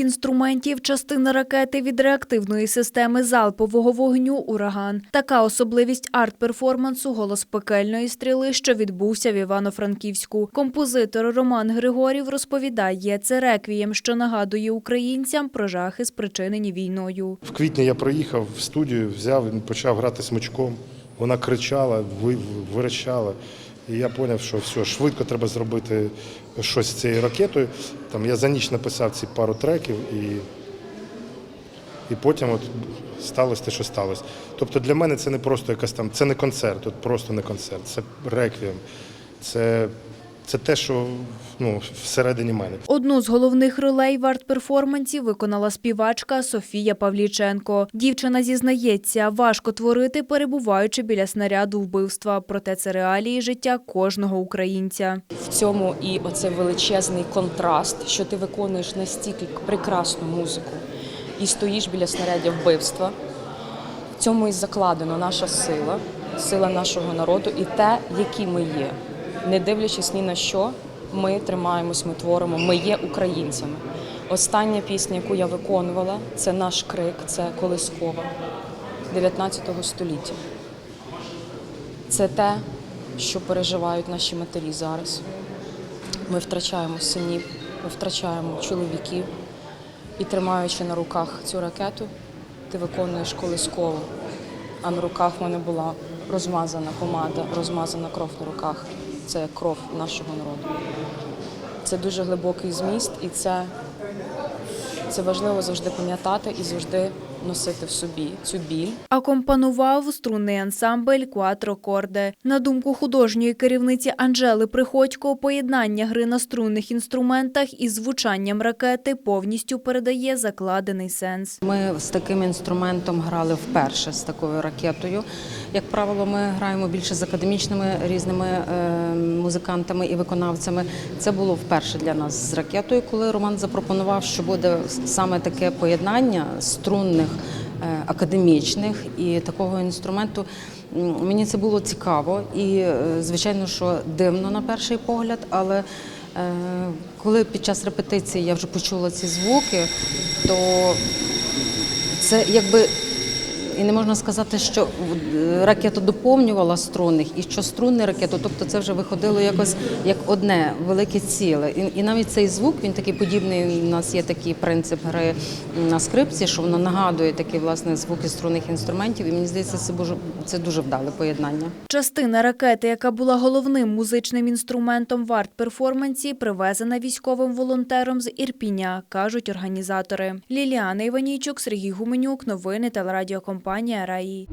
інструментів, частина ракети від реактивної системи залпового вогню Ураган. Така особливість арт-перформансу Голос пекельної стріли, що відбувся в Івано-Франківську. Композитор Роман Григорів розповідає, це реквієм, що нагадує українцям про жахи, спричинені війною. В квітні я приїхав в студію, взяв і почав грати смичком. Вона кричала, ви- вирощала. І я зрозумів, що все, швидко треба зробити щось з цією ракетою. Там я за ніч написав ці пару треків і, і потім от сталося те, що сталося. Тобто для мене це не просто якась там, це не концерт, от просто не концерт, це реквієм. Це, це те, що ну, всередині мене. Одну з головних ролей в арт-перформансі виконала співачка Софія Павліченко. Дівчина зізнається, важко творити, перебуваючи біля снаряду вбивства. Проте це реалії життя кожного українця. В цьому і оцей величезний контраст, що ти виконуєш настільки прекрасну музику і стоїш біля снарядів вбивства. В цьому і закладено наша сила, сила нашого народу і те, які ми є. Не дивлячись ні на що, ми тримаємось, ми творимо, ми є українцями. Остання пісня, яку я виконувала, це наш крик, це колискова 19 століття. Це те, що переживають наші матері зараз. Ми втрачаємо синів, ми втрачаємо чоловіків. І тримаючи на руках цю ракету, ти виконуєш колисково. А на руках в мене була розмазана помада, розмазана кров на руках. Це кров нашого народу. Це дуже глибокий зміст, і це, це важливо завжди пам'ятати і завжди носити в собі цю біль. Акомпанував струнний ансамбль «Куатро Корде». На думку художньої керівниці Анжели Приходько, поєднання гри на струнних інструментах із звучанням ракети повністю передає закладений сенс. Ми з таким інструментом грали вперше з такою ракетою. Як правило, ми граємо більше з академічними різними е, музикантами і виконавцями. Це було вперше для нас з ракетою, коли Роман запропонував, що буде саме таке поєднання струнних. Е, Академічних. І такого інструменту мені це було цікаво. І, е, звичайно, що дивно на перший погляд, але е, коли під час репетиції я вже почула ці звуки, то це якби і не можна сказати, що е, ракета доповнювала струнних, і що струнний ракету, тобто це вже виходило якось як одне велике ціле. І, і навіть цей звук він такий подібний. У нас є такий принцип гри на скрипці, що воно нагадує такі власне звуки струнних інструментів. І мені здається, це дуже це дуже вдале поєднання. Частина ракети, яка була головним музичним інструментом в арт-перформансі, привезена військовим волонтером з Ірпіня, кажуть організатори. Ліліана Іванійчук, Сергій Гуменюк, новини телерадіокомпанія Раї.